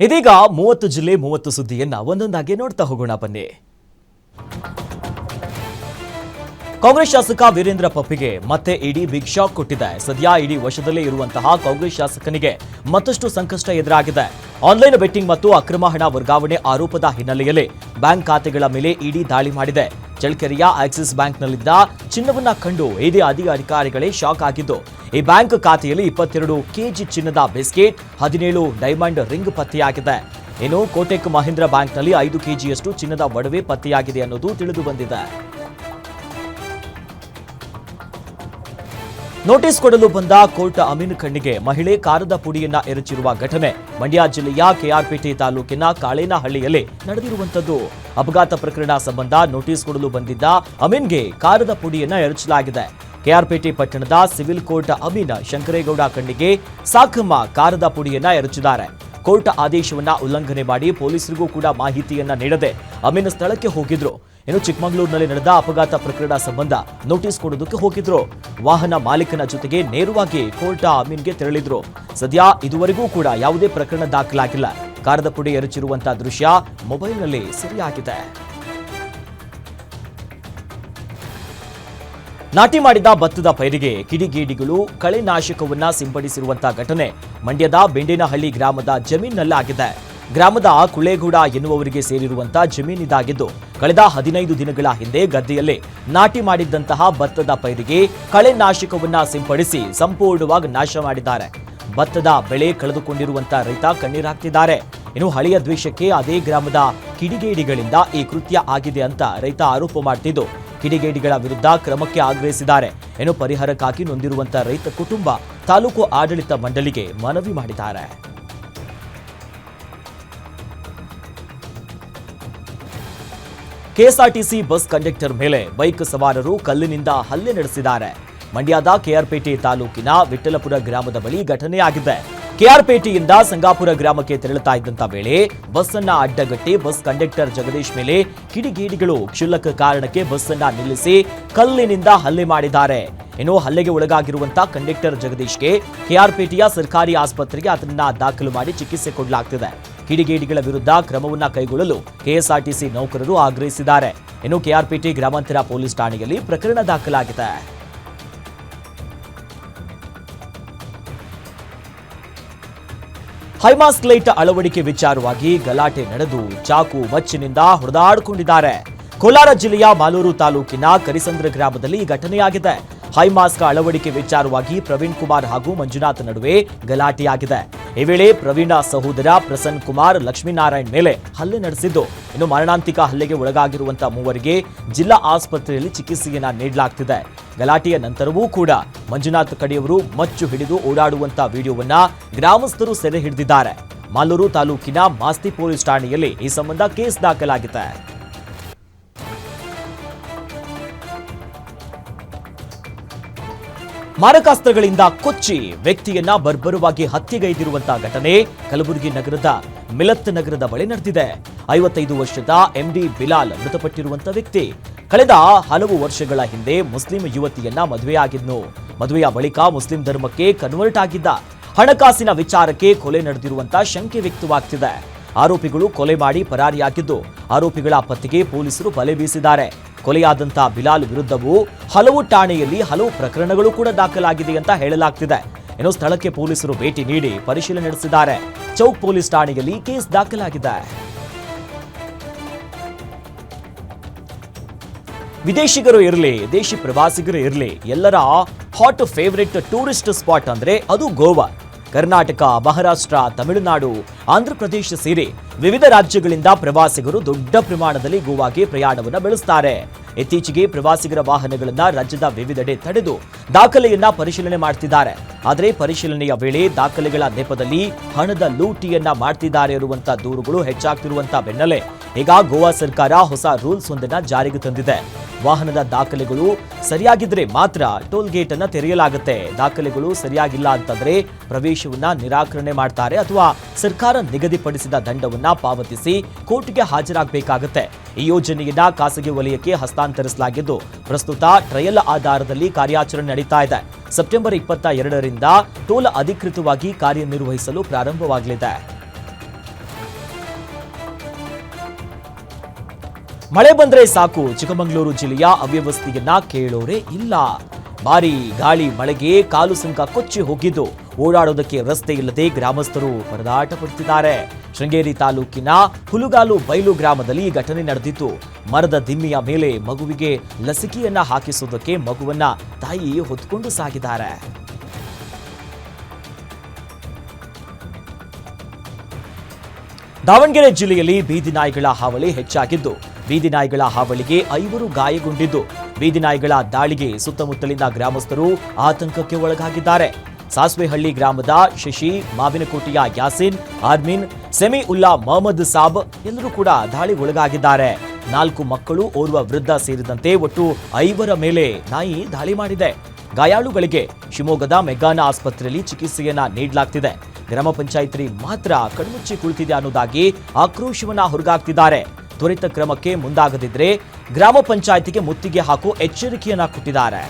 ಇದೀಗ ಮೂವತ್ತು ಜಿಲ್ಲೆ ಮೂವತ್ತು ಸುದ್ದಿಯನ್ನ ಒಂದೊಂದಾಗಿ ನೋಡ್ತಾ ಹೋಗೋಣ, ಬನ್ನಿ. ಕಾಂಗ್ರೆಸ್ ಶಾಸಕ ವೀರೇಂದ್ರ ಪಪ್ಪಿಗೆ ಮತ್ತೆ ಇಡಿ ಬಿಗ್ ಶಾಕ್ ಕೊಟ್ಟಿದೆ. ಸದ್ಯ ಇಡಿ ವಶದಲ್ಲೇ ಇರುವಂತಹ ಕಾಂಗ್ರೆಸ್ ಶಾಸಕನಿಗೆ ಮತ್ತಷ್ಟು ಸಂಕಷ್ಟ ಎದುರಾಗಿದೆ. ಆನ್ಲೈನ್ ಬೆಟ್ಟಿಂಗ್ ಮತ್ತು ಅಕ್ರಮ ಹಣ ವರ್ಗಾವಣೆ ಆರೋಪದ ಹಿನ್ನೆಲೆಯಲ್ಲಿ ಬ್ಯಾಂಕ್ ಖಾತೆಗಳ ಮೇಲೆ ಇಡಿ ದಾಳಿ ಮಾಡಿದೆ. ಚಳ್ಳಕೆರೆಯ ಆಕ್ಸಿಸ್ ಬ್ಯಾಂಕ್ನಲ್ಲಿದ್ದ ಚಿನ್ನವನ್ನ ಕಂಡು ಇದೇ ಅಧಿ ಅಧಿಕಾರಿಗಳೇ ಶಾಕ್ ಆಗಿದ್ದು, ಈ ಬ್ಯಾಂಕ್ ಖಾತೆಯಲ್ಲಿ ಇಪ್ಪತ್ತೆರಡು ಕೆಜಿ ಚಿನ್ನದ ಬಿಸ್ಕೆಟ್, ಹದಿನೇಳು ಡೈಮಂಡ್ ರಿಂಗ್ ಪತ್ತೆಯಾಗಿದೆ. ಇನ್ನು ಕೋಟೆಕ್ ಮಹೀಂದ್ರ ಬ್ಯಾಂಕ್ನಲ್ಲಿ ಐದು ಕೆಜಿಯಷ್ಟು ಚಿನ್ನದ ಒಡವೆ ಪತ್ತೆಯಾಗಿದೆ ಅನ್ನೋದು ತಿಳಿದು ಬಂದಿದೆ. ನೋಟಿಸ್ ಕೊಡಲು ಬಂದ ಕೋರ್ಟ್ ಅಮೀನ್ ಕಣ್ಣಿಗೆ ಮಹಿಳೆ ಕಾರದ ಪುಡಿಯನ್ನ ಎರಚಿರುವ ಘಟನೆ. ಮಂಡ್ಯ ಜಿಲ್ಲೆಯ ಕೆಆರ್ಪಿಟಿ ತಾಲೂಕಿನ ಕಾಳೇನಹಳ್ಳಿಯಲ್ಲಿ ನಡೆದಿರುವಂತದ್ದು ಅಪಘಾತ ಪ್ರಕರಣ ಸಂಬಂಧ ನೋಟಿಸ್ ಕೊಡಲು ಬಂದಿದ್ದ ಅಮೀನ್ಗೆ ಕಾರದ ಪುಡಿಯನ್ನ ಎರಚಲಾಗಿದೆ. ಕೆಆರ್ಪೇಟೆ ಪಟ್ಟಣದ ಸಿವಿಲ್ ಕೋರ್ಟ್ ಅಮೀನ್ ಶಂಕರೇಗೌಡ ಕಣ್ಣಿಗೆ ಸಾಕಮ್ಮ ಕಾರದ ಪುಡಿಯನ್ನ ಎರಚಿದ್ದಾರೆ. ಕೋರ್ಟ್ ಆದೇಶವನ್ನ ಉಲ್ಲಂಘನೆ ಮಾಡಿ ಪೊಲೀಸರಿಗೂ ಕೂಡ ಮಾಹಿತಿಯನ್ನ ನೀಡದೆ ಅಮೀನ್ ಸ್ಥಳಕ್ಕೆ ಹೋಗಿದ್ರು. ಇನ್ನು ಚಿಕ್ಕಮಗಳೂರಿನಲ್ಲಿ ನಡೆದ ಅಪಘಾತ ಪ್ರಕರಣ ಸಂಬಂಧ ನೋಟಿಸ್ ಕೊಡೋದಕ್ಕೆ ಹೋಗಿದ್ರು. ವಾಹನ ಮಾಲೀಕನ ಜೊತೆಗೆ ನೇರವಾಗಿ ಕೋರ್ಟ್ ಅಮೀನ್ಗೆ ತೆರಳಿದ್ರು. ಸದ್ಯ ಇದುವರೆಗೂ ಕೂಡ ಯಾವುದೇ ಪ್ರಕರಣ ದಾಖಲಾಗಿಲ್ಲ. ಕಾರದ ಪುಡಿ ಎರಚಿರುವಂತಹ ದೃಶ್ಯ ಮೊಬೈಲ್ನಲ್ಲಿ ಸೆರೆಯಾಗಿದೆ. ನಾಟಿ ಮಾಡಿದ ಭತ್ತದ ಪೈರಿಗೆ ಕಿಡಿಗೇಡಿಗಳು ಕಳೆನಾಶಕವನ್ನ ಸಿಂಪಡಿಸಿರುವಂತಹ ಘಟನೆ ಮಂಡ್ಯದ ಬೆಂಡಿನಹಳ್ಳಿ ಗ್ರಾಮದ ಜಮೀನಿನಲ್ಲಾಗಿದೆ. ಗ್ರಾಮದ ಕುಳೇಗೂಡ ಎನ್ನುವವರಿಗೆ ಸೇರಿರುವಂತಹ ಜಮೀನಿದಾಗಿದ್ದು ಕಳೆದ ಹದಿನೈದು ದಿನಗಳ ಹಿಂದೆ ಗದ್ದೆಯಲ್ಲಿ ನಾಟಿ ಮಾಡಿದ್ದಂತಹ ಭತ್ತದ ಪೈರಿಗೆ ಕಳೆನಾಶಕವನ್ನ ಸಿಂಪಡಿಸಿ ಸಂಪೂರ್ಣವಾಗಿ ನಾಶ ಮಾಡಿದ್ದಾರೆ. ಭತ್ತದ ಬೆಳೆ ಕಳೆದುಕೊಂಡಿರುವಂತಹ ರೈತ ಕಣ್ಣೀರಾಗ್ತಿದ್ದಾರೆ ಇನ್ನು ಹಳೆಯ ದ್ವೇಷಕ್ಕೆ ಅದೇ ಗ್ರಾಮದ ಕಿಡಿಗೇಡಿಗಳಿಂದ ಈ ಕೃತ್ಯ ಆಗಿದೆ ಅಂತ ರೈತ ಆರೋಪ ಮಾಡ್ತಿದ್ದು. ಕಿಡಿಗೇಡಿಗಳ ವಿರುದ್ಧ ಕ್ರಮಕ್ಕೆ ಆಗ್ರಹಿಸಿದ್ದಾರೆ. ಇನ್ನು ಪರಿಹಾರಕ್ಕಾಗಿ ನೊಂದಿರುವಂತಹ ರೈತ ಕುಟುಂಬ ತಾಲೂಕು ಆಡಳಿತ ಮಂಡಳಿಗೆ ಮನವಿ ಮಾಡಿದ್ದಾರೆ. ಕೆಎಸ್ಆರ್ಟಿಸಿ ಬಸ್ ಕಂಡಕ್ಟರ್ ಮೇಲೆ ಬೈಕ್ ಸವಾರರು ಕಲ್ಲಿನಿಂದ ಹಲ್ಲೆ ನಡೆಸಿದ್ದಾರೆ. ಮಂಡ್ಯದ ಕೆಆರ್ಪೇಟೆ ತಾಲೂಕಿನ ವಿಠಲಪುರ ಗ್ರಾಮದ ಬಳಿ ಘಟನೆಯಾಗಿದೆ. ಕೆಆರ್ಪೇಟೆಯಿಂದ ಸಂಗಾಪುರ ಗ್ರಾಮಕ್ಕೆ ತೆರಳುತ್ತಾ ಇದ್ದಂತ ವೇಳೆ ಬಸ್ ಅನ್ನ ಅಡ್ಡಗಟ್ಟಿ ಬಸ್ ಕಂಡಕ್ಟರ್ ಜಗದೀಶ್ ಮೇಲೆ ಕಿಡಿಗೇಡಿಗಳು ಕ್ಷುಲ್ಲಕ ಕಾರಣಕ್ಕೆ ಬಸ್ ಅನ್ನ ನಿಲ್ಲಿಸಿ ಕಲ್ಲಿನಿಂದ ಹಲ್ಲೆ ಮಾಡಿದ್ದಾರೆ. ಇನ್ನು ಹಲ್ಲೆಗೆ ಒಳಗಾಗಿರುವಂತಹ ಕಂಡಕ್ಟರ್ ಜಗದೀಶ್ಗೆ ಕೆಆರ್ಪೇಟೆಯ ಸರ್ಕಾರಿ ಆಸ್ಪತ್ರೆಗೆ ಅದನ್ನ ದಾಖಲು ಮಾಡಿ ಚಿಕಿತ್ಸೆ ಕೊಡಲಾಗ್ತಿದೆ. ಕಿಡಿಗೇಡಿಗಳ ವಿರುದ್ಧ ಕ್ರಮವನ್ನು ಕೈಗೊಳ್ಳಲು ಕೆಎಸ್ಆರ್ಟಿಸಿ ನೌಕರರು ಆಗ್ರಹಿಸಿದ್ದಾರೆ. ಇನ್ನು ಕೆಆರ್ಪಿಟಿ ಗ್ರಾಮಾಂತರ ಪೊಲೀಸ್ ಠಾಣೆಯಲ್ಲಿ ಪ್ರಕರಣ ದಾಖಲಾಗಿದೆ. ಹೈಮಾಸ್ ಲೈಟ್ ಅಳವಡಿಕೆ ವಿಚಾರವಾಗಿ ಗಲಾಟೆ ನಡೆದು ಚಾಕು ಮಚ್ಚಿನಿಂದ ಹೊಡೆದಾಡಿಕೊಂಡಿದ್ದಾರೆ. ಕೋಲಾರ ಜಿಲ್ಲೆಯ ಮಾಲೂರು ತಾಲೂಕಿನ ಕರಿಸಂದ್ರ ಗ್ರಾಮದಲ್ಲಿ ಈ ಘಟನೆಯಾಗಿದೆ. ಹೈಮಾಸ್ಕ್ ಅಳವಡಿಕೆ ವಿಚಾರವಾಗಿ ಪ್ರವೀಣ್ ಕುಮಾರ್ ಹಾಗೂ ಮಂಜುನಾಥ್ ನಡುವೆ ಗಲಾಟೆಯಾಗಿದೆ. ಈ ವೇಳೆ ಪ್ರವೀಣ ಸಹೋದರ ಪ್ರಸನ್ ಕುಮಾರ್, ಲಕ್ಷ್ಮೀನಾರಾಯಣ್ ಮೇಲೆ ಹಲ್ಲೆ ನಡೆಸಿದ್ದು, ಇನ್ನು ಮರಣಾಂತಿಕ ಹಲ್ಲೆಗೆ ಒಳಗಾಗಿರುವಂತಹ ಮೂವರಿಗೆ ಜಿಲ್ಲಾ ಆಸ್ಪತ್ರೆಯಲ್ಲಿ ಚಿಕಿತ್ಸೆಯನ್ನ ನೀಡಲಾಗ್ತಿದೆ. ಗಲಾಟೆಯ ನಂತರವೂ ಕೂಡ ಮಂಜುನಾಥ್ ಕಡೆಯವರು ಮಚ್ಚು ಹಿಡಿದು ಓಡಾಡುವಂತಹ ವಿಡಿಯೋವನ್ನ ಗ್ರಾಮಸ್ಥರು ಸೆರೆ ಹಿಡಿದಿದ್ದಾರೆ. ಮಾಲೂರು ತಾಲೂಕಿನ ಮಾಸ್ತಿ ಪೊಲೀಸ್ ಠಾಣೆಯಲ್ಲಿ ಈ ಸಂಬಂಧ ಕೇಸ್ ದಾಖಲಾಗಿದೆ. ಮಾರಕಾಸ್ತ್ರಗಳಿಂದ ಕೊಚ್ಚಿ ವ್ಯಕ್ತಿಯನ್ನ ಬರ್ಬರವಾಗಿ ಹತ್ಯೆಗೈದಿರುವಂತಹ ಘಟನೆ ಕಲಬುರಗಿ ನಗರದ ಮಿಲತ್ ನಗರದ ಬಳಿ ನಡೆದಿದೆ. ಐವತ್ತೈದು ವರ್ಷದ ಎಂಡಿ ಬಿಲಾಲ್ ಮೃತಪಟ್ಟಿರುವಂತಹ ವ್ಯಕ್ತಿ ಕಳೆದ ಹಲವು ವರ್ಷಗಳ ಹಿಂದೆ ಮುಸ್ಲಿಂ ಯುವತಿಯನ್ನ ಮದುವೆಯಾಗಿದ್ನು ಮದುವೆಯ ಬಳಿಕ ಮುಸ್ಲಿಂ ಧರ್ಮಕ್ಕೆ ಕನ್ವರ್ಟ್ ಆಗಿದ್ದ ಹಣಕಾಸಿನ ವಿಚಾರಕ್ಕೆ ಕೊಲೆ ನಡೆದಿರುವಂತ ಶಂಕೆ ವ್ಯಕ್ತವಾಗ್ತಿದೆ. ಆರೋಪಿಗಳು ಕೊಲೆ ಮಾಡಿ ಪರಾರಿಯಾಗಿದ್ದು ಆರೋಪಿಗಳ ಪತ್ತೆಗೆ ಪೊಲೀಸರು ಬಲೆ ಬೀಸಿದ್ದಾರೆ. ಕೊಲೆಯಾದಂತ ಬಿಲಾಲ್ ವಿರುದ್ಧವೂ ಹಲವು ಠಾಣೆಯಲ್ಲಿ ಹಲವು ಪ್ರಕರಣಗಳು ಕೂಡ ದಾಖಲಾಗಿದೆ ಅಂತ ಹೇಳಲಾಗ್ತಿದೆ. ಇನ್ನು ಸ್ಥಳಕ್ಕೆ ಪೊಲೀಸರು ಭೇಟಿ ನೀಡಿ ಪರಿಶೀಲನೆ ನಡೆಸಿದ್ದಾರೆ. ಚೌಕ್ ಪೊಲೀಸ್ ಠಾಣೆಯಲ್ಲಿ ಕೇಸ್ ದಾಖಲಾಗಿದೆ. ವಿದೇಶಿಗರು ಇರಲಿ, ದೇಶಿ ಪ್ರವಾಸಿಗರು ಇರಲಿ, ಎಲ್ಲರ ಹಾಟ್ ಫೇವರಿಟ್ ಟೂರಿಸ್ಟ್ ಸ್ಪಾಟ್ ಅಂದ್ರೆ ಅದು ಗೋವಾ. ಕರ್ನಾಟಕ ಮಹಾರಾಷ್ಟ್ರ ತಮಿಳುನಾಡು ಆಂಧ್ರಪ್ರದೇಶ ಸೇರಿ ವಿವಿಧ ರಾಜ್ಯಗಳಿಂದ ಪ್ರವಾಸಿಗರು ದೊಡ್ಡ ಪ್ರಮಾಣದಲ್ಲಿ ಗೋವಾಗೆ ಪ್ರಯಾಣವನ್ನು ಬೆಳೆಸ್ತಾರೆ. ಇತ್ತೀಚೆಗೆ ಪ್ರವಾಸಿಗರ ವಾಹನಗಳನ್ನ ರಾಜ್ಯದ ವಿವಿಧೆಡೆ ತಡೆದು ದಾಖಲೆಯನ್ನ ಪರಿಶೀಲನೆ ಮಾಡ್ತಿದ್ದಾರೆ. ಆದರೆ ಪರಿಶೀಲನೆಯ ವೇಳೆ ದಾಖಲೆಗಳ ನೆಪದಲ್ಲಿ ಹಣದ ಲೂಟಿಯನ್ನ ಮಾಡ್ತಿದ್ದಾರೆ ಇರುವಂತ ದೂರುಗಳು ಹೆಚ್ಚಾಗ್ತಿರುವಂತ ಬೆನ್ನಲ್ಲೇ ಈಗ ಗೋವಾ ಸರ್ಕಾರ ಹೊಸ ರೂಲ್ಸ್ ಒಂದನ್ನ ಜಾರಿಗೆ ತಂದಿದೆ. ವಾಹನದ ದಾಖಲೆಗಳು ಸರಿಯಾಗಿದ್ರೆ ಮಾತ್ರ ಟೋಲ್ ಗೇಟ್ ಅನ್ನ ತೆರೆಯಲಾಗುತ್ತೆ. ದಾಖಲೆಗಳು ಸರಿಯಾಗಿಲ್ಲ ಅಂತಂದ್ರೆ ಪ್ರವೇಶವನ್ನ ನಿರಾಕರಣೆ ಮಾಡ್ತಾರೆ ಅಥವಾ ಸರ್ಕಾರ ನಿಗದಿಪಡಿಸಿದ ದಂಡವನ್ನ ಪಾವತಿಸಿ ಕೋರ್ಟ್ಗೆ ಹಾಜರಾಗಬೇಕಾಗುತ್ತೆ. ಈ ಯೋಜನೆಯನ್ನ ಖಾಸಗಿ ವಲಯಕ್ಕೆ ಹಸ್ತಾಂತರಿಸಲಾಗಿದ್ದು, ಪ್ರಸ್ತುತ ಟ್ರಯಲ್ ಆಧಾರದಲ್ಲಿ ಕಾರ್ಯಾಚರಣೆ ನಡೀತಾ ಇದೆ. ಸೆಪ್ಟೆಂಬರ್ ಇಪ್ಪತ್ತ ಎರಡರಿಂದ ಟೋಲ್ ಅಧಿಕೃತವಾಗಿ ಕಾರ್ಯನಿರ್ವಹಿಸಲು ಪ್ರಾರಂಭವಾಗಲಿದೆ. ಮಳೆ ಬಂದರೆ ಸಾಕು. ಚಿಕ್ಕಮಗಳೂರು ಜಿಲ್ಲೆಯ ಅವ್ಯವಸ್ಥೆಯನ್ನ ಕೇಳೋರೇ ಇಲ್ಲ. ಭಾರಿ ಗಾಳಿ, ಮಳೆಗೆ ಕಾಲು ಸಂಕ ಕೊಚ್ಚಿ ಹೋಗಿದ್ದು. ಓಡಾಡೋದಕ್ಕೆ ರಸ್ತೆ ಇಲ್ಲದೆ ಗ್ರಾಮಸ್ಥರು ಪರದಾಟ ಪಡುತ್ತಿದ್ದಾರೆ. ಶೃಂಗೇರಿ ತಾಲೂಕಿನ ಹುಲುಗಾಲು ಬೈಲು ಗ್ರಾಮದಲ್ಲಿ ಈ ಘಟನೆ ನಡೆದಿತ್ತು ಮರದ ದಿಮ್ಮಿಯ ಮೇಲೆ ಮಗುವಿಗೆ ಲಸಿಕೆಯನ್ನ ಹಾಕಿಸುವುದಕ್ಕೆ ಮಗುವನ್ನ ತಾಯಿ ಹೊತ್ಕೊಂಡು ಸಾಗಿದ್ದಾರೆ. ದಾವಣಗೆರೆ ಜಿಲ್ಲೆಯಲ್ಲಿ ಬೀದಿ ನಾಯಿಗಳ ಹಾವಳಿ ಹೆಚ್ಚಾಗಿದ್ದು, ಬೀದಿ ನಾಯಿಗಳ ಹಾವಳಿಗೆ ಐವರು ಗಾಯಗೊಂಡಿದ್ದು. ಬೀದಿ ನಾಯಿಗಳ ದಾಳಿಗೆ ಸುತ್ತಮುತ್ತಲಿನ ಗ್ರಾಮಸ್ಥರು ಆತಂಕಕ್ಕೆ ಒಳಗಾಗಿದ್ದಾರೆ. ಸಾಸ್ವೆಹಳ್ಳಿ ಗ್ರಾಮದ ಶಶಿ, ಮಾವಿನಕೋಟೆಯ ಯಾಸಿನ್ ಆರ್ಮಿನ್ ಸೆಮಿ ಉಲ್ಲಾ ಮೊಹಮ್ಮದ್ ಸಾಬ್ ಎಲ್ಲರೂ ಕೂಡ ದಾಳಿ ಒಳಗಾಗಿದ್ದಾರೆ. ನಾಲ್ಕು ಮಕ್ಕಳು ಓರ್ವ ವೃದ್ಧ ಸೇರಿದಂತೆ ಒಟ್ಟು ಐವರ ಮೇಲೆ ನಾಯಿ ದಾಳಿ ಮಾಡಿದೆ. ಗಾಯಾಳುಗಳಿಗೆ ಶಿವಮೊಗ್ಗದ ಮೆಗಾನ ಆಸ್ಪತ್ರೆಯಲ್ಲಿ ಚಿಕಿತ್ಸೆಯನ್ನ ನೀಡಲಾಗ್ತಿದೆ. ಗ್ರಾಮ ಪಂಚಾಯಿತಿ ಮಾತ್ರ ಕಣ್ಮುಚ್ಚಿ ಕುಳಿತಿದೆ ಅನ್ನೋದಾಗಿ ಆಕ್ರೋಶವನ್ನ ಹೊರಗಾಗ್ತಿದ್ದಾರೆ ತ್ವರಿತ ಕ್ರಮಕ್ಕೆ ಮುಂದಾಗದಿದ್ರೆ ಗ್ರಾಮ ಪಂಚಾಯಿತಿಗೆ ಮುತ್ತಿಗೆ ಹಾಕು ಎಚ್ಚರಿಕೆಯನ್ನ ಕೊಟ್ಟಿದ್ದಾರೆ.